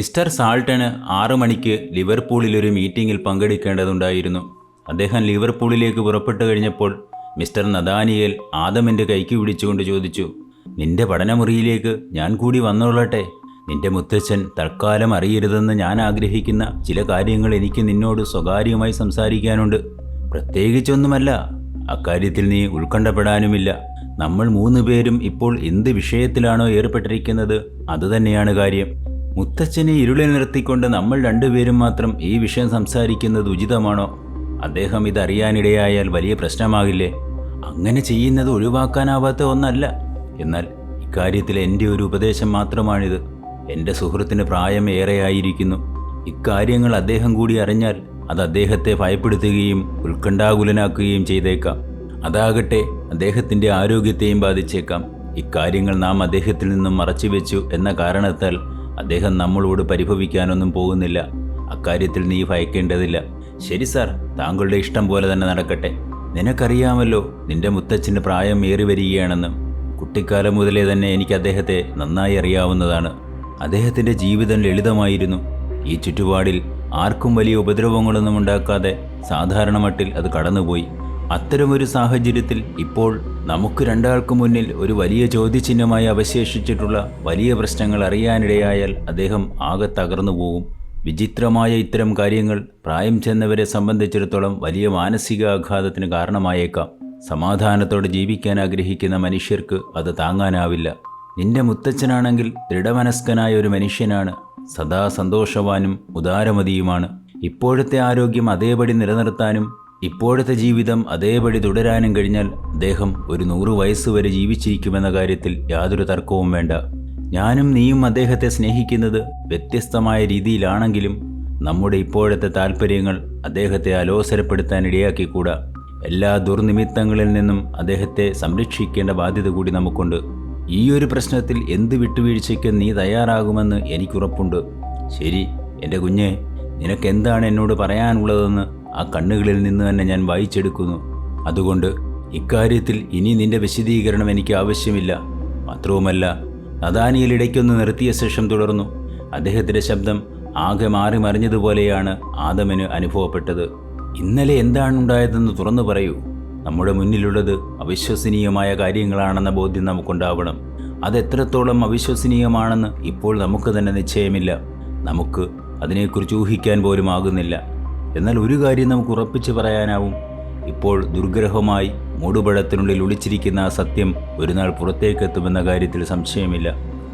Mister സാൾട്ടന് ആറു മണിക്ക് ലിവർപൂളിൽ ഒരു മീറ്റിംഗിൽ പങ്കെടുക്കേണ്ടതുണ്ടായിരുന്നു. അദ്ദേഹം ലിവർപൂളിലേക്ക് പുറപ്പെട്ടു കഴിഞ്ഞപ്പോൾ മിസ്റ്റർ നദാനിയേൽ ആദമിന്റെ കൈക്ക് പിടിച്ചുകൊണ്ട് ചോദിച്ചു നിന്റെ പഠനമുറിയിലേക്ക് ഞാൻ കൂടി വന്നോളട്ടെ? നിന്റെ മുത്തച്ഛൻ തൽക്കാലം അറിയരുതെന്ന് ഞാൻ ആഗ്രഹിക്കുന്ന ചില കാര്യങ്ങൾ എനിക്ക് നിന്നോട് സ്വകാര്യമായി സംസാരിക്കാനുണ്ട്. പ്രത്യേകിച്ചൊന്നുമല്ല അക്കാര്യത്തിൽ നീ ഉത്കണ്ഠപ്പെടാനുമില്ല. നമ്മൾ മൂന്ന് പേരും ഇപ്പോൾ എന്ത് വിഷയത്തിലാണോ ഏർപ്പെട്ടിരിക്കുന്നത് അതുതന്നെയാണ് കാര്യം. മുത്തച്ഛനെ ഇരുളിൽ നിർത്തിക്കൊണ്ട് നമ്മൾ രണ്ടുപേരും മാത്രം ഈ വിഷയം സംസാരിക്കുന്നത് ഉചിതമാണോ? അദ്ദേഹം ഇതറിയാനിടയായാൽ വലിയ പ്രശ്നമാകില്ലേ? അങ്ങനെ ചെയ്യുന്നത് ഒഴിവാക്കാനാവാത്ത ഒന്നല്ല. എന്നാൽ ഇക്കാര്യത്തിൽ എന്റെ ഒരു ഉപദേശം മാത്രമാണിത്. എന്റെ സുഹൃത്തിന് പ്രായം ഏറെയായിരിക്കുന്നു. ഇക്കാര്യങ്ങൾ അദ്ദേഹം കൂടി അറിഞ്ഞാൽ അത് അദ്ദേഹത്തെ ഭയപ്പെടുത്തുകയും ഉത്കണ്ഠാകുലനാക്കുകയും ചെയ്തേക്കാം. അതാകട്ടെ അദ്ദേഹത്തിന്റെ ആരോഗ്യത്തെയും ബാധിച്ചേക്കാം. ഇക്കാര്യങ്ങൾ നാം അദ്ദേഹത്തിൽ നിന്നും മറച്ചുവെച്ചു എന്ന കാരണത്താൽ അദ്ദേഹം നമ്മളോട് പരിഭവിക്കാനൊന്നും പോകുന്നില്ല. അക്കാര്യത്തിൽ നീ ഭയക്കേണ്ടതില്ല. ശരി സാർ താങ്കളുടെ ഇഷ്ടം പോലെ തന്നെ നടക്കട്ടെ. നിനക്കറിയാമല്ലോ നിന്റെ മുത്തച്ഛന് പ്രായം ഏറി വരികയാണെന്ന്. കുട്ടിക്കാലം മുതലേ തന്നെ എനിക്ക് അദ്ദേഹത്തെ നന്നായി അറിയാവുന്നതാണ്. അദ്ദേഹത്തിന്റെ ജീവിതം ലളിതമായിരുന്നു. ഈ ചുറ്റുപാടിൽ ആർക്കും വലിയ ഉപദ്രവങ്ങളൊന്നും ഉണ്ടാക്കാതെ സാധാരണ മട്ടിൽ അത് കടന്നുപോയി. അത്തരമൊരു സാഹചര്യത്തിൽ ഇപ്പോൾ നമുക്ക് രണ്ടാൾക്കു മുന്നിൽ ഒരു വലിയ ചോദ്യചിഹ്നമായി അവശേഷിച്ചിട്ടുള്ള വലിയ പ്രശ്നങ്ങൾ അറിയാനിടയായാൽ അദ്ദേഹം ആകെ തകർന്നു പോകും വിചിത്രമായ ഇത്തരം കാര്യങ്ങൾ പ്രായം ചെന്നവരെ സംബന്ധിച്ചിടത്തോളം വലിയ മാനസിക ആഘാതത്തിന് കാരണമായേക്കാം. സമാധാനത്തോടെ ജീവിക്കാൻ ആഗ്രഹിക്കുന്ന മനുഷ്യർക്ക് അത് താങ്ങാനാവില്ല. നിന്റെ മുത്തച്ഛനാണെങ്കിൽ ദൃഢമനസ്കനായ ഒരു മനുഷ്യനാണ്. സദാ സന്തോഷവാനും ഉദാരമതിയുമാണ്. ഇപ്പോഴത്തെ ആരോഗ്യം അതേപടി നിലനിർത്താനും ഇപ്പോഴത്തെ ജീവിതം അതേപടി തുടരാനും കഴിഞ്ഞാൽ അദ്ദേഹം ഒരു നൂറു വയസ്സുവരെ ജീവിച്ചിരിക്കുമെന്ന കാര്യത്തിൽ യാതൊരു തർക്കവും വേണ്ട. ഞാനും നീയും അദ്ദേഹത്തെ സ്നേഹിക്കുന്നത് വ്യത്യസ്തമായ രീതിയിലാണെങ്കിലും നമ്മുടെ ഇപ്പോഴത്തെ താല്പര്യങ്ങൾ അദ്ദേഹത്തെ അലോസരപ്പെടുത്താൻ ഇടയാക്കിക്കൂടാ. എല്ലാ ദുർനിമിത്തങ്ങളിൽ നിന്നും അദ്ദേഹത്തെ സംരക്ഷിക്കേണ്ട ബാധ്യത കൂടി നമുക്കുണ്ട്. ഈ ഒരു പ്രശ്നത്തിൽ എന്ത് വിട്ടുവീഴ്ചയ്ക്ക് നീ തയ്യാറാകുമെന്ന് എനിക്കുറപ്പുണ്ട്. ശരി എന്റെ കുഞ്ഞെ നിനക്കെന്താണ് എന്നോട് പറയാനുള്ളതെന്ന് ആ കണ്ണുകളിൽ നിന്ന് തന്നെ ഞാൻ വായിച്ചെടുക്കുന്നു. അതുകൊണ്ട് ഇക്കാര്യത്തിൽ ഇനി നിന്റെ വിശദീകരണം എനിക്ക് ആവശ്യമില്ല. മാത്രവുമല്ല നദാനിയിൽ ഇടയ്ക്കൊന്ന് നിർത്തിയ ശേഷം തുടർന്നു. അദ്ദേഹത്തിന്റെ ശബ്ദം ആകെ മാറി മറിഞ്ഞതുപോലെയാണ് ആദമന് അനുഭവപ്പെട്ടത്. ഇന്നലെ എന്താണ് ഉണ്ടായതെന്ന് തുറന്നു പറയൂ. നമ്മുടെ മുന്നിലുള്ളത് അവിശ്വസനീയമായ കാര്യങ്ങളാണെന്ന ബോധ്യം നമുക്കുണ്ടാവണം. അത് എത്രത്തോളം അവിശ്വസനീയമാണെന്ന് ഇപ്പോൾ നമുക്ക് തന്നെ നിശ്ചയമില്ല. നമുക്ക് അതിനെക്കുറിച്ച് ഊഹിക്കാൻ പോലും ആകുന്നില്ല. എന്നാൽ ഒരു കാര്യം നമുക്ക് ഉറപ്പിച്ചു പറയാനാവും. ഇപ്പോൾ ദുർഗ്രഹമായി മൂടുപഴത്തിനുള്ളിൽ ഒളിച്ചിരിക്കുന്ന ആ സത്യം ഒരു നാൾ പുറത്തേക്കെത്തുമെന്ന കാര്യത്തിൽ സംശയമില്ല.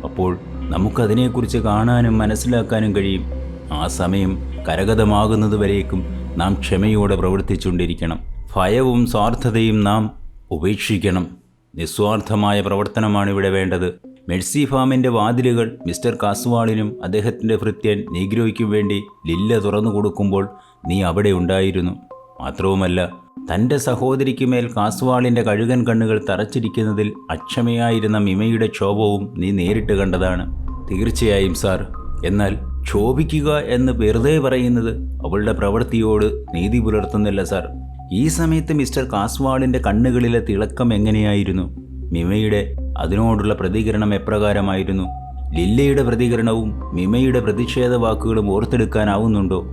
അപ്പോൾ നമുക്കതിനെക്കുറിച്ച് കാണാനും മനസ്സിലാക്കാനും കഴിയും. ആ സമയം കരഗതമാകുന്നതുവരേക്കും നാം ക്ഷമയോടെ പ്രവർത്തിച്ചുകൊണ്ടിരിക്കണം. ഭയവും സ്വാർത്ഥതയും നാം ഉപേക്ഷിക്കണം. നിസ്വാർത്ഥമായ പ്രവർത്തനമാണ് ഇവിടെ വേണ്ടത്. മെഴ്സി ഫാമിന്റെ വാതിലുകൾ മിസ്റ്റർ കാസ്വാളിനും അദ്ദേഹത്തിന്റെ ഭൃത്യൻ നീഗ്രോയ്ക്കും വേണ്ടി ലില്ല തുറന്നു കൊടുക്കുമ്പോൾ നീ അവിടെ ഉണ്ടായിരുന്നു. മാത്രവുമല്ല തന്റെ സഹോദരിക്ക് മേൽ കാസ്വാളിന്റെ കഴുകൻ കണ്ണുകൾ തറച്ചിരിക്കുന്നതിൽ അക്ഷമയായിരുന്ന മിമയുടെ ക്ഷോഭവും നീ നേരിട്ട് കണ്ടതാണ്. തീർച്ചയായും സാർ. എന്നാൽ ക്ഷോഭിക്കുക എന്ന് വെറുതെ പറയുന്നത് അവളുടെ പ്രവൃത്തിയോട് നീതി പുലർത്തുന്നില്ല സാർ. ഈ സമയത്ത് മിസ്റ്റർ കാസ്വാളിന്റെ കണ്ണുകളിലെ തിളക്കം എങ്ങനെയായിരുന്നു? മിമയുടെ അതിനോടുള്ള പ്രതികരണം എപ്രകാരമായിരുന്നു? ലില്ലയുടെ പ്രതികരണവും മിമയുടെ പ്രതിഷേധ വാക്കുകളും ഓർത്തെടുക്കാനാവുന്നുണ്ടോ?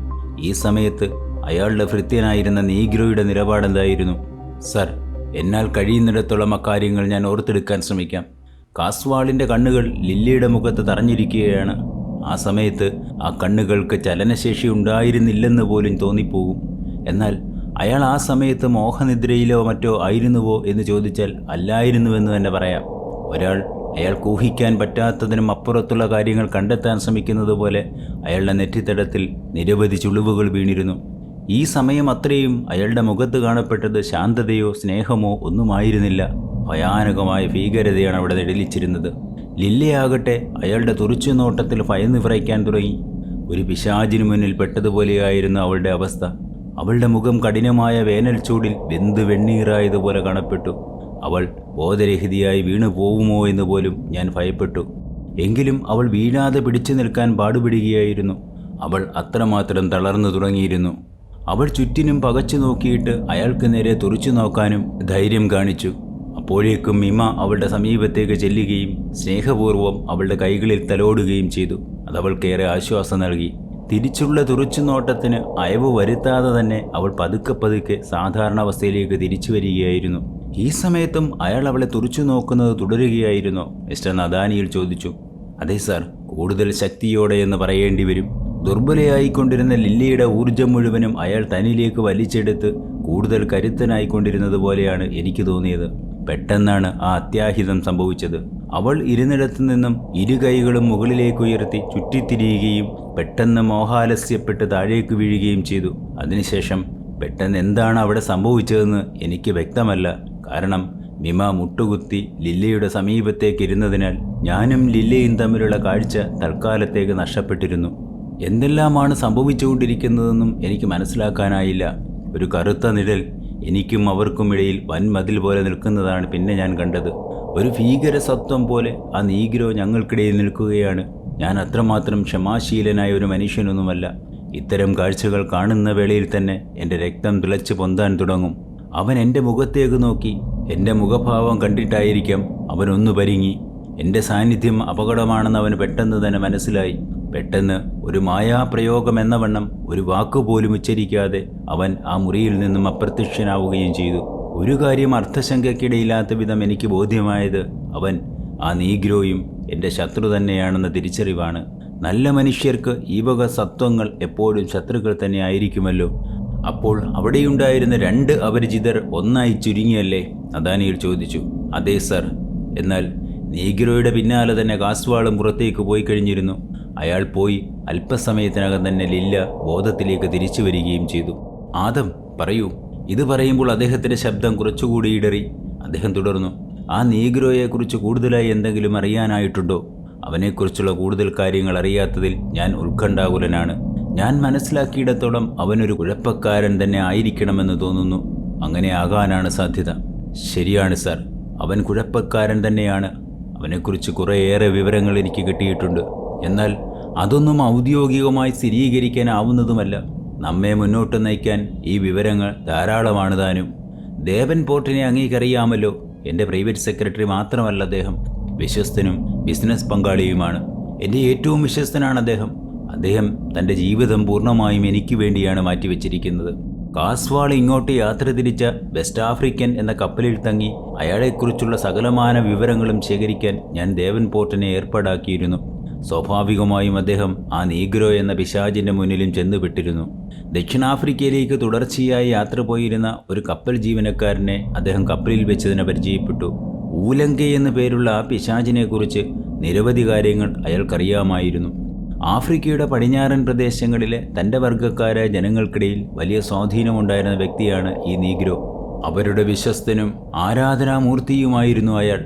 ഈ സമയത്ത് അയാളുടെ ഭൃത്യനായിരുന്ന നീഗ്രോയുടെ നിലപാടെന്തായിരുന്നു സർ എന്നാൽ കഴിയുന്നിടത്തോളം അക്കാര്യങ്ങൾ ഞാൻ ഓർത്തെടുക്കാൻ ശ്രമിക്കാം. കാസ്വാളിന്റെ കണ്ണുകൾ ലില്ലിയുടെ മുഖത്ത് തറഞ്ഞിരിക്കുകയാണ്. ആ സമയത്ത് ആ കണ്ണുകൾക്ക് ചലനശേഷി ഉണ്ടായിരുന്നില്ലെന്ന് പോലും തോന്നിപ്പോകും. എന്നാൽ അയാൾ ആ സമയത്ത് മോഹനിദ്രയിലോ മറ്റോ ആയിരുന്നുവോ എന്ന് ചോദിച്ചാൽ അല്ലായിരുന്നുവെന്ന് തന്നെ പറയാം. ഒരാൾ അയാൾക്ക് ഊഹിക്കാൻ പറ്റാത്തതിനും അപ്പുറത്തുള്ള കാര്യങ്ങൾ കണ്ടെത്താൻ ശ്രമിക്കുന്നത് പോലെ അയാളുടെ നെറ്റിത്തടത്തിൽ നിരവധി ചുളിവുകൾ വീണിരുന്നു. ഈ സമയം അത്രയും അയാളുടെ മുഖത്ത് കാണപ്പെട്ടത് ശാന്തതയോ സ്നേഹമോ ഒന്നുമായിരുന്നില്ല. ഭയാനകമായ ഭീകരതയാണ് അവിടെ നിഴലിച്ചിരുന്നത് ലില്ലയാകട്ടെ അയാളുടെ തുറിച്ചുനോട്ടത്തിൽ ഭയന്ന് വിറയ്ക്കാൻ തുടങ്ങി. ഒരു പിശാചിനു മുന്നിൽ പെട്ടതുപോലെയായിരുന്നു അവളുടെ അവസ്ഥ. അവളുടെ മുഖം കഠിനമായ വേനൽ ചൂടിൽ വെന്ത് വെണ്ണീറായതുപോലെ കാണപ്പെട്ടു. അവൾ ബോധരഹിതയായി വീണു പോവുമോ എന്ന് പോലും ഞാൻ ഭയപ്പെട്ടു. എങ്കിലും അവൾ വീഴാതെ പിടിച്ചു നിൽക്കാൻ പാടുപെടുകയായിരുന്നു. അവൾ അത്രമാത്രം തളർന്നു തുടങ്ങിയിരുന്നു. അവൾ ചുറ്റിനും പകച്ചു നോക്കിയിട്ട് അയാൾക്ക് നേരെ തുറച്ചു നോക്കാനും ധൈര്യം കാണിച്ചു. അപ്പോഴേക്കും മിമ അവളുടെ സമീപത്തേക്ക് ചെല്ലുകയും സ്നേഹപൂർവം അവളുടെ കൈകളിൽ തലോടുകയും ചെയ്തു. അതവൾക്കേറെ ആശ്വാസം നൽകി. തിരിച്ചുള്ള തുറച്ചുനോട്ടത്തിന് അയവ് വരുത്താതെ തന്നെ അവൾ പതുക്കെ പതുക്കെ സാധാരണ അവസ്ഥയിലേക്ക് തിരിച്ചു വരികയായിരുന്നു. ഈ സമയത്തും അയാൾ അവളെ തുറച്ചു നോക്കുന്നത് തുടരുകയായിരുന്നു. മിസ്റ്റർ നദാനിയിൽ ചോദിച്ചു അതെ സാർ കൂടുതൽ ശക്തിയോടെ എന്ന് പറയേണ്ടി വരും. ദുർബലയായിക്കൊണ്ടിരുന്ന ലില്ലിയുടെ ഊർജം മുഴുവനും അയാൾ തനിലേക്ക് വലിച്ചെടുത്ത് കൂടുതൽ കരുത്തനായിക്കൊണ്ടിരുന്നത് പോലെയാണ് എനിക്ക് തോന്നിയത്. പെട്ടെന്നാണ് ആ അത്യാഹിതം സംഭവിച്ചത്. അവൾ ഇരുന്നിടത്തു നിന്നും ഇരു കൈകളും മുകളിലേക്ക് ഉയർത്തി ചുറ്റിത്തിരിയുകയും പെട്ടെന്ന് മോഹാലസ്യപ്പെട്ട് താഴേക്ക് വീഴുകയും ചെയ്തു. അതിനുശേഷം പെട്ടെന്ന് എന്താണ് അവിടെ സംഭവിച്ചതെന്ന് എനിക്ക് വ്യക്തമല്ല. കാരണം മിമ മുട്ടുകുത്തി ലില്ലയുടെ സമീപത്തേക്ക് ഇരുന്നതിനാൽ ഞാനും ലില്ലയും തമ്മിലുള്ള കാഴ്ച തൽക്കാലത്തേക്ക് നഷ്ടപ്പെട്ടിരുന്നു. എന്തെല്ലാമാണ് സംഭവിച്ചുകൊണ്ടിരിക്കുന്നതെന്നും എനിക്ക് മനസ്സിലാക്കാനായില്ല. ഒരു കറുത്ത നിഴൽ എനിക്കും അവർക്കുമിടയിൽ വൻമതിൽ പോലെ നിൽക്കുന്നതാണ് പിന്നെ ഞാൻ കണ്ടത്. ഒരു ഭീകര സത്വം പോലെ ആ നീഗ്രോ ഞങ്ങൾക്കിടയിൽ നിൽക്കുകയാണ്. ഞാൻ അത്രമാത്രം ക്ഷമാശീലനായ ഒരു മനുഷ്യനൊന്നുമല്ല. ഇത്തരം കാഴ്ചകൾ കാണുന്ന വേളയിൽ തന്നെ എന്റെ രക്തം തിളച്ച് പൊന്താൻ തുടങ്ങും. അവൻ എന്റെ മുഖത്തേക്ക് നോക്കി. എന്റെ മുഖഭാവം കണ്ടിട്ടായിരിക്കാം അവനൊന്നു പരിങ്ങി. എന്റെ സാന്നിധ്യം അപകടമാണെന്ന് അവന് പെട്ടെന്ന് തന്നെ മനസ്സിലായി. പെട്ടെന്ന് ഒരു മായാപ്രയോഗം എന്ന വണ്ണം ഒരു വാക്കുപോലും ഉച്ചരിക്കാതെ അവൻ ആ മുറിയിൽ നിന്നും അപ്രത്യക്ഷനാവുകയും ചെയ്തു. ഒരു കാര്യം അർത്ഥശങ്കയ്ക്കിടയില്ലാത്ത വിധം എനിക്ക് ബോധ്യമായത് അവൻ ആ നീഗ്രോയും എന്റെ ശത്രു തന്നെയാണെന്ന തിരിച്ചറിവാണ്. നല്ല മനുഷ്യർക്ക് ഈ വക സത്വങ്ങൾ എപ്പോഴും ശത്രുക്കൾ തന്നെ ആയിരിക്കുമല്ലോ. അപ്പോൾ അവിടെയുണ്ടായിരുന്ന രണ്ട് അപരിചിതർ ഒന്നായി ചുരുങ്ങിയല്ലേ? അദാനിയിൽ ചോദിച്ചു. അതെ സർ. എന്നാൽ നീഗ്രോയുടെ പിന്നാലെ തന്നെ കാസ്വാളും പുറത്തേക്ക് പോയി കഴിഞ്ഞിരുന്നു. അയാൾ പോയി അല്പസമയത്തിനകം തന്നെ ലില്ല ബോധത്തിലേക്ക് തിരിച്ചു വരികയും ചെയ്തു. ആദം പറയൂ. ഇത് പറയുമ്പോൾ അദ്ദേഹത്തിന്റെ ശബ്ദം കുറച്ചുകൂടി ഇടറി. അദ്ദേഹം തുടർന്നു. ആ നീഗ്രോയെക്കുറിച്ച് കൂടുതലായി എന്തെങ്കിലും അറിയാനായിട്ടുണ്ടോ? അവനെക്കുറിച്ചുള്ള കൂടുതൽ കാര്യങ്ങൾ അറിയാത്തതിൽ ഞാൻ ഉത്കണ്ഠാകുലനാണ്. ഞാൻ മനസ്സിലാക്കിയിടത്തോളം അവനൊരു കുഴപ്പക്കാരൻ തന്നെ ആയിരിക്കണമെന്ന് തോന്നുന്നു. അങ്ങനെ ആകാനാണ് സാധ്യത. ശരിയാണ് സാർ. അവൻ കുഴപ്പക്കാരൻ തന്നെയാണ്. അവനെക്കുറിച്ച് കുറേയേറെ വിവരങ്ങൾ എനിക്ക് കിട്ടിയിട്ടുണ്ട്. എന്നാൽ അതൊന്നും ഔദ്യോഗികമായി സ്ഥിരീകരിക്കാനാവുന്നതുമല്ല. നമ്മെ മുന്നോട്ട് നയിക്കാൻ ഈ വിവരങ്ങൾ ധാരാളമാണ് താനും. ദേവൻ പോർട്ടിനെ അങ്ങേക്കറിയാമല്ലോ. എന്റെ പ്രൈവറ്റ് സെക്രട്ടറി മാത്രമല്ല അദ്ദേഹം. വിശ്വസ്തനും ബിസിനസ് പങ്കാളിയുമാണ്. എന്റെ ഏറ്റവും വിശ്വസ്തനാണ് അദ്ദേഹം. അദ്ദേഹം തന്റെ ജീവിതം പൂർണമായും എനിക്ക് വേണ്ടിയാണ് മാറ്റിവെച്ചിരിക്കുന്നത്. കാസ്വാൾ ഇങ്ങോട്ട് യാത്ര തിരിച്ച വെസ്റ്റ് ആഫ്രിക്കൻ എന്ന കപ്പലിൽ തങ്ങി അയാളെക്കുറിച്ചുള്ള സകലമാന വിവരങ്ങളും ശേഖരിക്കാൻ ഞാൻ ദേവൻ പോർട്ടിനെ ഏർപ്പാടാക്കിയിരുന്നു. സ്വാഭാവികമായും അദ്ദേഹം ആ നീഗ്രോ എന്ന പിശാചിന്റെ മുന്നിലും ചെന്നുപെട്ടിരുന്നു. ദക്ഷിണാഫ്രിക്കയിലേക്ക് തുടർച്ചയായി യാത്ര പോയിരുന്ന ഒരു കപ്പൽ ജീവനക്കാരനെ അദ്ദേഹം കപ്പലിൽ വെച്ചതിനെ പരിചയപ്പെട്ടു. ഊലങ്ക എന്ന പേരുള്ള ആ പിശാചിനെക്കുറിച്ച് നിരവധി കാര്യങ്ങൾ അയാൾക്കറിയാമായിരുന്നു. ആഫ്രിക്കയുടെ പടിഞ്ഞാറൻ പ്രദേശങ്ങളിലെ തന്റെ വർഗക്കാരായ ജനങ്ങൾക്കിടയിൽ വലിയ സ്വാധീനമുണ്ടായിരുന്ന വ്യക്തിയാണ് ഈ നീഗ്രോ. അവരുടെ വിശ്വസ്തനും ആരാധനാമൂർത്തിയുമായിരുന്നു അയാൾ.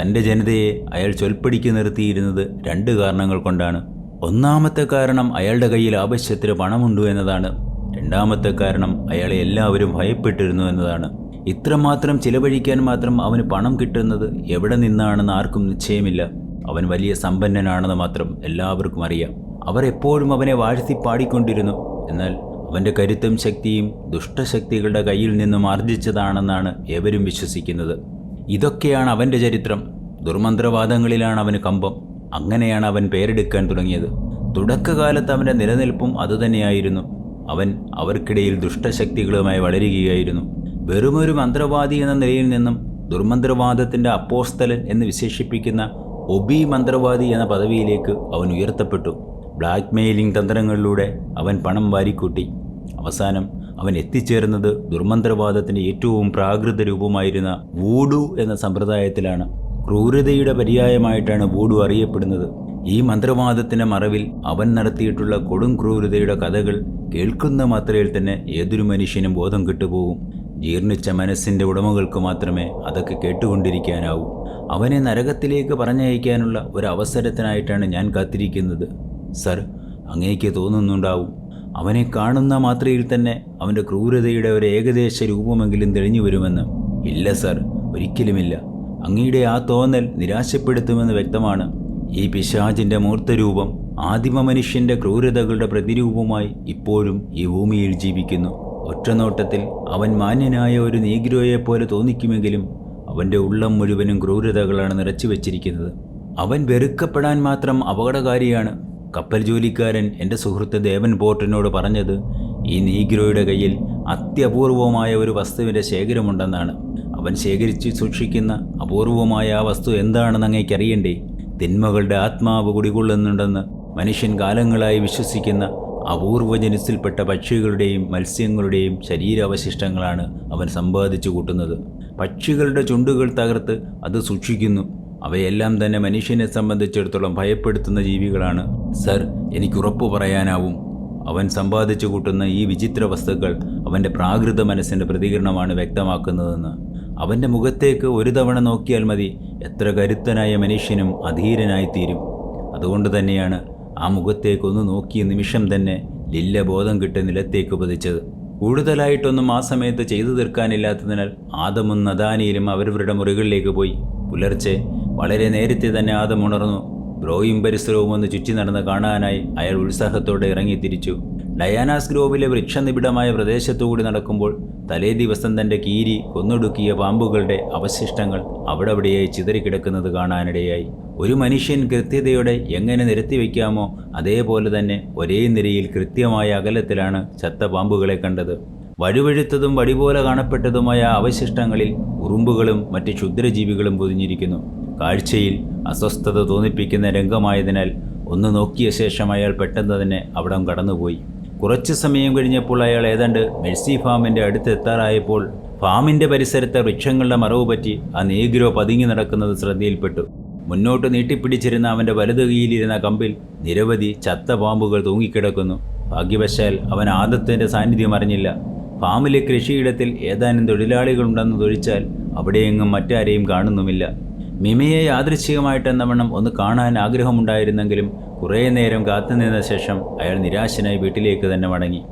തന്റെ ജനതയെ അയാൾ ചൊൽപ്പടിക്ക് നിർത്തിയിരുന്നത് രണ്ട് കാരണങ്ങൾ കൊണ്ടാണ്. ഒന്നാമത്തെ കാരണം അയാളുടെ കയ്യിൽ ആവശ്യത്തിന് പണമുണ്ടു എന്നതാണ്. രണ്ടാമത്തെ കാരണം അയാളെ എല്ലാവരും ഭയപ്പെട്ടിരുന്നു എന്നതാണ്. ഇത്രമാത്രം ചിലവഴിക്കാൻ മാത്രം അവന് പണം കിട്ടുന്നത് എവിടെ നിന്നാണെന്ന് ആർക്കും നിശ്ചയമില്ല. അവൻ വലിയ സമ്പന്നനാണെന്ന് മാത്രം എല്ലാവർക്കും അറിയാം. അവർ എപ്പോഴും അവനെ വാഴ്ത്തി പാടിക്കൊണ്ടിരുന്നു. എന്നാൽ അവന്റെ കരുത്തും ശക്തിയും ദുഷ്ടശക്തികളുടെ കയ്യിൽ നിന്നും ആർജിച്ചതാണെന്നാണ് ഏവരും വിശ്വസിക്കുന്നത്. ഇതൊക്കെയാണ് അവന്റെ ചരിത്രം. ദുർമന്ത്രവാദങ്ങളിലാണ് അവന് കമ്പം. അങ്ങനെയാണ് അവൻ പേരെടുക്കാൻ തുടങ്ങിയത്. തുടക്കകാലത്ത് അവന്റെ നിലനിൽപ്പും അതുതന്നെയായിരുന്നു. അവൻ അവർക്കിടയിൽ ദുഷ്ടശക്തികളുമായി വളരുകയായിരുന്നു. വെറുമൊരു മന്ത്രവാദി എന്ന നിലയിൽ നിന്നും ദുർമന്ത്രവാദത്തിന്റെ അപ്പോസ്തലൻ എന്ന് വിശേഷിപ്പിക്കുന്ന ഒബി മന്ത്രവാദി എന്ന പദവിയിലേക്ക് അവൻ ഉയർത്തപ്പെട്ടു. ബ്ലാക്ക് മെയിലിംഗ് തന്ത്രങ്ങളിലൂടെ അവൻ പണം വാരിക്കൂട്ടി. അവസാനം അവൻ എത്തിച്ചേർന്നത് ദുർമന്ത്രവാദത്തിന്റെ ഏറ്റവും പ്രാകൃത രൂപമായിരുന്ന വൂഡു എന്ന സമ്പ്രദായത്തിലാണ്. ക്രൂരതയുടെ പര്യായമായിട്ടാണ് വൂഡു അറിയപ്പെടുന്നത്. ഈ മന്ത്രവാദത്തിന്റെ മറവിൽ അവൻ നടത്തിയിട്ടുള്ള കൊടും ക്രൂരതയുടെ കഥകൾ കേൾക്കുന്ന മാത്രയിൽ തന്നെ ഏതൊരു മനുഷ്യനും ബോധം കിട്ടുപോകും. ജീർണിച്ച മനസ്സിന്റെ ഉടമകൾക്ക് മാത്രമേ അതൊക്കെ കേട്ടുകൊണ്ടിരിക്കാനാവൂ. അവനെ നരകത്തിലേക്ക് പറഞ്ഞയക്കാനുള്ള ഒരു അവസരത്തിനായിട്ടാണ് ഞാൻ കാത്തിരിക്കുന്നത്. സർ അങ്ങേക്ക് തോന്നുന്നുണ്ടാവും. അവനെ കാണുന്ന മാത്രയിൽ തന്നെ അവന്റെ ക്രൂരതയുടെ ഒരു ഏകദേശ രൂപമെങ്കിലും തെളിഞ്ഞു വരുമെന്ന്. ഇല്ല സർ ഒരിക്കലുമില്ല. അങ്ങയുടെ ആ തോന്നൽ നിരാശപ്പെടുത്തുമെന്ന് വ്യക്തമാണ്. ഈ പിശാചിന്റെ മൂർത്തരൂപം ആദിമ മനുഷ്യന്റെ ക്രൂരതകളുടെ പ്രതിരൂപമായി ഇപ്പോഴും ഈ ഭൂമിയിൽ ജീവിക്കുന്നു. ഒറ്റനോട്ടത്തിൽ അവൻ മാന്യനായ ഒരു നീഗ്രോയെപ്പോലെ തോന്നിക്കുമെങ്കിലും അവന്റെ ഉള്ളം മുഴുവനും ക്രൂരതകളാണ് നിറച്ചു വച്ചിരിക്കുന്നത് അവൻ വെറുക്കപ്പെടാൻ മാത്രം അപകടകാരിയാണ്. കപ്പൽ ജോലിക്കാരൻ എന്റെ സുഹൃത്ത് ദേവൻ പോർട്ടിനോട് പറഞ്ഞത് ഈ നീഗ്രോയുടെ കയ്യിൽ അത്യപൂർവമായ ഒരു വസ്തുവിന്റെ ശേഖരമുണ്ടെന്നാണ്. അവൻ ശേഖരിച്ച് സൂക്ഷിക്കുന്ന അപൂർവമായ ആ വസ്തു എന്താണെന്ന് അങ്ങേക്കറിയണ്ടേ തിന്മകളുടെ ആത്മാവ് കുടികൊള്ളുന്നുണ്ടെന്ന് മനുഷ്യൻ കാലങ്ങളായി വിശ്വസിക്കുന്ന അപൂർവ ജനുസിൽപ്പെട്ട പക്ഷികളുടെയും മത്സ്യങ്ങളുടെയും ശരീരാവശിഷ്ടങ്ങളാണ് അവൻ സമ്പാദിച്ചു കൂട്ടുന്നത്. പക്ഷികളുടെ ചുണ്ടുകൾ തകർത്ത് അത് സൂക്ഷിക്കുന്നു. അവയെല്ലാം തന്നെ മനുഷ്യനെ സംബന്ധിച്ചിടത്തോളം ഭയപ്പെടുത്തുന്ന ജീവികളാണ്. സർ എനിക്ക് ഉറപ്പു പറയാനാവും. അവൻ സമ്പാദിച്ചു കൂട്ടുന്ന ഈ വിചിത്ര വസ്തുക്കൾ അവന്റെ പ്രാകൃത മനസ്സിന്റെ പ്രതികരണമാണ് വ്യക്തമാക്കുന്നതെന്ന്. അവന്റെ മുഖത്തേക്ക് ഒരു തവണ നോക്കിയാൽ മതി എത്ര കരുത്തനായ മനുഷ്യനും അധീരനായിത്തീരും. അതുകൊണ്ട് തന്നെയാണ് ആ മുഖത്തേക്ക് ഒന്ന് നോക്കിയ നിമിഷം തന്നെ ലില്ല ബോധം കിട്ടി നിലത്തേക്ക് പതിച്ചത്. കൂടുതലായിട്ടൊന്നും ആ സമയത്ത് ചെയ്തു തീർക്കാനില്ലാത്തതിനാൽ ആദമും നദാനിയിലും അവരവരുടെ മുറികളിലേക്ക് പോയി. പുലർച്ചെ വളരെ നേരത്തെ തന്നെ ആദം ഉണർന്നു. ബ്രോയും പരിസരവും ഒന്ന് ചുറ്റി നടന്ന് കാണാനായി അയാൾ ഉത്സാഹത്തോടെ ഇറങ്ങി തിരിച്ചു. ഡയാനാസ് ഗ്രോവിലെ വൃക്ഷനിബിഡമായ പ്രദേശത്തുകൂടി നടക്കുമ്പോൾ തലേ ദിവസം തന്റെ കീരി കൊന്നൊടുക്കിയ പാമ്പുകളുടെ അവശിഷ്ടങ്ങൾ അവിടെവിടെയായി ചിതറിക്കിടക്കുന്നത് കാണാനിടയായി. ഒരു മനുഷ്യൻ കൃത്യതയോടെ എങ്ങനെ നിരത്തി വയ്ക്കാമോ അതേപോലെ തന്നെ ഒരേ നിരയിൽ കൃത്യമായ അകലത്തിലാണ് ചത്ത പാമ്പുകളെ കണ്ടത്. വഴുവഴുത്തതും വടിപോലെ കാണപ്പെട്ടതുമായ അവശിഷ്ടങ്ങളിൽ ഉറുമ്പുകളും മറ്റ് ക്ഷുദ്രജീവികളും പൊതിഞ്ഞിരിക്കുന്നു. കാഴ്ചയിൽ അസ്വസ്ഥത തോന്നിപ്പിക്കുന്ന രംഗമായതിനാൽ ഒന്ന് നോക്കിയ ശേഷം അയാൾ പെട്ടെന്ന് തന്നെ അവിടം കടന്നുപോയി. കുറച്ചു സമയം കഴിഞ്ഞപ്പോൾ അയാൾ ഏതാണ്ട് മെഴ്സി ഫാമിന്റെ അടുത്ത് എത്താറായപ്പോൾ ഫാമിന്റെ പരിസരത്തെ വൃക്ഷങ്ങളുടെ മറവ് പറ്റി ആ നീഗ്രോ പതുങ്ങി നടക്കുന്നത് ശ്രദ്ധയിൽപ്പെട്ടു. മുന്നോട്ട് നീട്ടിപ്പിടിച്ചിരുന്ന അവന്റെ വലതു കൈയിലിരുന്ന കമ്പിൽ നിരവധി ചത്ത പാമ്പുകൾ തൂങ്ങിക്കിടക്കുന്നു. ഭാഗ്യവശാൽ അവൻ ആദത്തിന്റെ സാന്നിധ്യം അറിഞ്ഞില്ല. ഫാമിലെ കൃഷിയിടത്തിൽ ഏതാനും തൊഴിലാളികളുണ്ടെന്ന് തൊഴിച്ചാൽ അവിടെയെങ്ങും മറ്റാരെയും കാണുന്നുമില്ല. മിമയെ യാദൃശ്ചികമായിട്ടെന്നവണ്ണം ഒന്ന് കാണാൻ ആഗ്രഹമുണ്ടായിരുന്നെങ്കിലും കുറേ നേരം കാത്തുനിന്ന ശേഷം അയാൾ നിരാശനായി വീട്ടിലേക്ക് തന്നെ മടങ്ങി.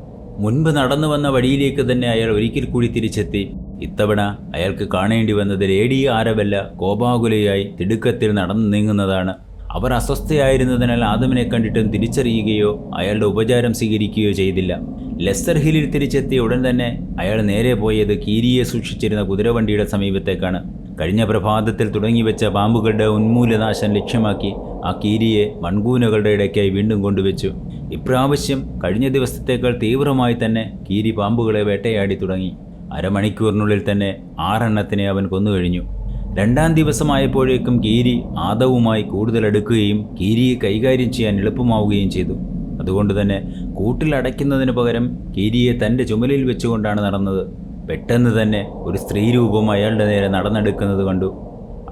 മുൻപ് നടന്നു വന്ന വഴിയിലേക്ക് തന്നെ അയാൾ ഒരിക്കൽ കൂടി തിരിച്ചെത്തി. ഇത്തവണ അയാൾക്ക് കാണേണ്ടി വന്നത് ലേഡി ആരവല്ല കോപാകുലയായി തിടുക്കത്തിൽ നടന്നു നീങ്ങുന്നതാണ്. അവർ അസ്വസ്ഥയായിരുന്നതിനാൽ ആദമിനെ കണ്ടിട്ടും തിരിച്ചറിയുകയോ അയാളുടെ ഉപചാരം സ്വീകരിക്കുകയോ ചെയ്തില്ല. ലെസ്സർ ഹില്ലിൽ തിരിച്ചെത്തിയ ഉടൻ തന്നെ അയാൾ നേരെ പോയത് കീരിയെ സൂക്ഷിച്ചിരുന്ന കുതിരവണ്ടിയുടെ സമീപത്തേക്കാണ്. കഴിഞ്ഞ പ്രഭാതത്തിൽ തുടങ്ങിവെച്ച പാമ്പുകളുടെ ഉന്മൂലനാശം ലക്ഷ്യമാക്കി ആ കീരിയെ മൺകൂനകളുടെ ഇടയ്ക്കായി വീണ്ടും കൊണ്ടുവച്ചു. ഇപ്രാവശ്യം കഴിഞ്ഞ ദിവസത്തേക്കാൾ തീവ്രമായി തന്നെ കീരി പാമ്പുകളെ വേട്ടയാടി തുടങ്ങി. അരമണിക്കൂറിനുള്ളിൽ തന്നെ ആറെണ്ണത്തിനെ അവൻ കൊന്നുകഴിഞ്ഞു. രണ്ടാം ദിവസമായപ്പോഴേക്കും കീരി ആദവുമായി കൂടുതൽ അടുക്കുകയും കീരിയെ കൈകാര്യം ചെയ്യാൻ എളുപ്പമാവുകയും ചെയ്തു. അതുകൊണ്ട് തന്നെ കൂട്ടിലടയ്ക്കുന്നതിന് പകരം കീരിയെ തന്റെ ചുമലിൽ വെച്ചുകൊണ്ടാണ് നടന്നത്. പെട്ടെന്ന് തന്നെ ഒരു സ്ത്രീരൂപം അയാളുടെ നേരെ നടന്നെടുക്കുന്നത് കണ്ടു.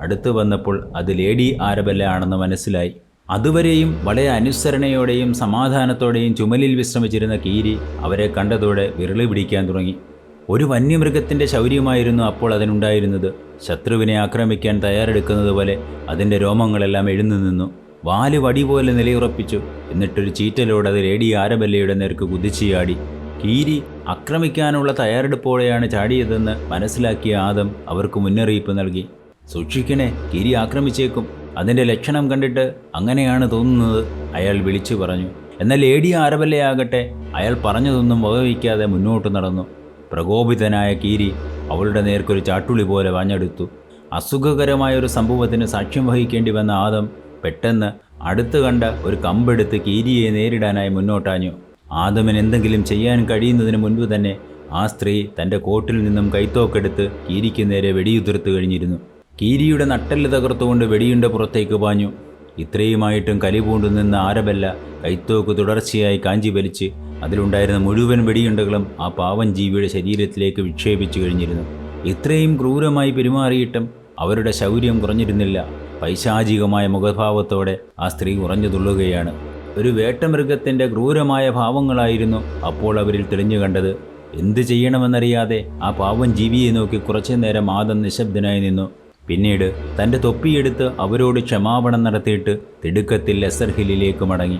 അടുത്തു വന്നപ്പോൾ അത് ലേഡി ആരബല്ല ആണെന്ന് മനസ്സിലായി. അതുവരെയും വളരെ അനുസരണയോടെയും സമാധാനത്തോടെയും ചുമലിൽ വിശ്രമിച്ചിരുന്ന കീരി അവരെ കണ്ടതോടെ വിരളി പിടിക്കാൻ തുടങ്ങി. ഒരു വന്യമൃഗത്തിന്റെ ശൗര്യമായിരുന്നു അപ്പോൾ അതിനുണ്ടായിരുന്നത്. ശത്രുവിനെ ആക്രമിക്കാൻ തയ്യാറെടുക്കുന്നത് പോലെ അതിന്റെ രോമങ്ങളെല്ലാം എഴുന്നു നിന്നു. വാൽ വടി പോലെ നിലയുറപ്പിച്ചു. എന്നിട്ടൊരു ചീറ്റലോടെ അത് ലേഡി ആരബല്ലയുടെ നേർക്ക് കുതിച്ചുചാടി. കീരി ആക്രമിക്കാനുള്ള തയ്യാറെടുപ്പോടെയാണ് ചാടിയതെന്ന് മനസ്സിലാക്കിയ ആദം അവർക്ക് മുന്നറിയിപ്പ് നൽകി. സൂക്ഷിക്കണേ കീരി ആക്രമിച്ചേക്കും. അതിന്റെ ലക്ഷണം കണ്ടിട്ട് അങ്ങനെയാണ് തോന്നുന്നത് അയാൾ വിളിച്ചു പറഞ്ഞു. എന്നാൽ ലേഡി ആരവല്ലയാകട്ടെ അയാൾ പറഞ്ഞതൊന്നും വകവയ്ക്കാതെ മുന്നോട്ട് നടന്നു. പ്രകോപിതനായ കീരി അവളുടെ നേർക്കൊരു ചാട്ടുളി പോലെ വാഞ്ഞെടുത്തു. അസുഖകരമായ ഒരു സംഭവത്തിന് സാക്ഷ്യം വഹിക്കേണ്ടി വന്ന ആദം പെട്ടെന്ന് അടുത്ത് കണ്ട ഒരു കമ്പെടുത്ത് കീരിയെ നേരിടാനായി മുന്നോട്ടാഞ്ഞു. ആദമിന് എന്തെങ്കിലും ചെയ്യാൻ കഴിയുന്നതിന് മുൻപ് തന്നെ ആ സ്ത്രീ തന്റെ കോട്ടിൽ നിന്നും കൈത്തോക്കെടുത്ത് കീരിക്ക് നേരെ വെടിയുതിർത്ത് കഴിഞ്ഞിരുന്നു. കീരിയുടെ നട്ടെല്ല് തകർത്തുകൊണ്ട് വെടിയുണ്ട പുറത്തേക്ക് പാഞ്ഞു. ഇത്രയുമായിട്ടും കലിപൂണ്ടു നിന്ന ആരബല്ല കൈത്തോക്ക് തുടർച്ചയായി കാഞ്ചി വലിച്ച് അതിലുണ്ടായിരുന്ന മുഴുവൻ വെടിയുണ്ടകളും ആ പാവൻ ജീവിയുടെ ശരീരത്തിലേക്ക് വിക്ഷേപിച്ചു കഴിഞ്ഞിരുന്നു. ഇത്രയും ക്രൂരമായി പെരുമാറിയിട്ടും അവരുടെ ശൗര്യം കുറഞ്ഞിരുന്നില്ല. പൈശാചികമായ മുഖഭാവത്തോടെ ആ സ്ത്രീ ഉറഞ്ഞു തുള്ളുകയാണ്. ഒരു വേട്ടമൃഗത്തിന്റെ ക്രൂരമായ ഭാവങ്ങളായിരുന്നു അപ്പോൾ അവരിൽ തെളിഞ്ഞു കണ്ടത്. എന്ത് ചെയ്യണമെന്നറിയാതെ ആ പാവൻ ജീവിയെ നോക്കി കുറച്ചു നേരം ആദം നിശബ്ദനായി നിന്നു. പിന്നീട് തന്റെ തൊപ്പിയെടുത്ത് അവരോട് ക്ഷമാപണം നടത്തിയിട്ട് തിടുക്കത്തിൽ ലെസർ ഹില്ലിലേക്ക് മടങ്ങി.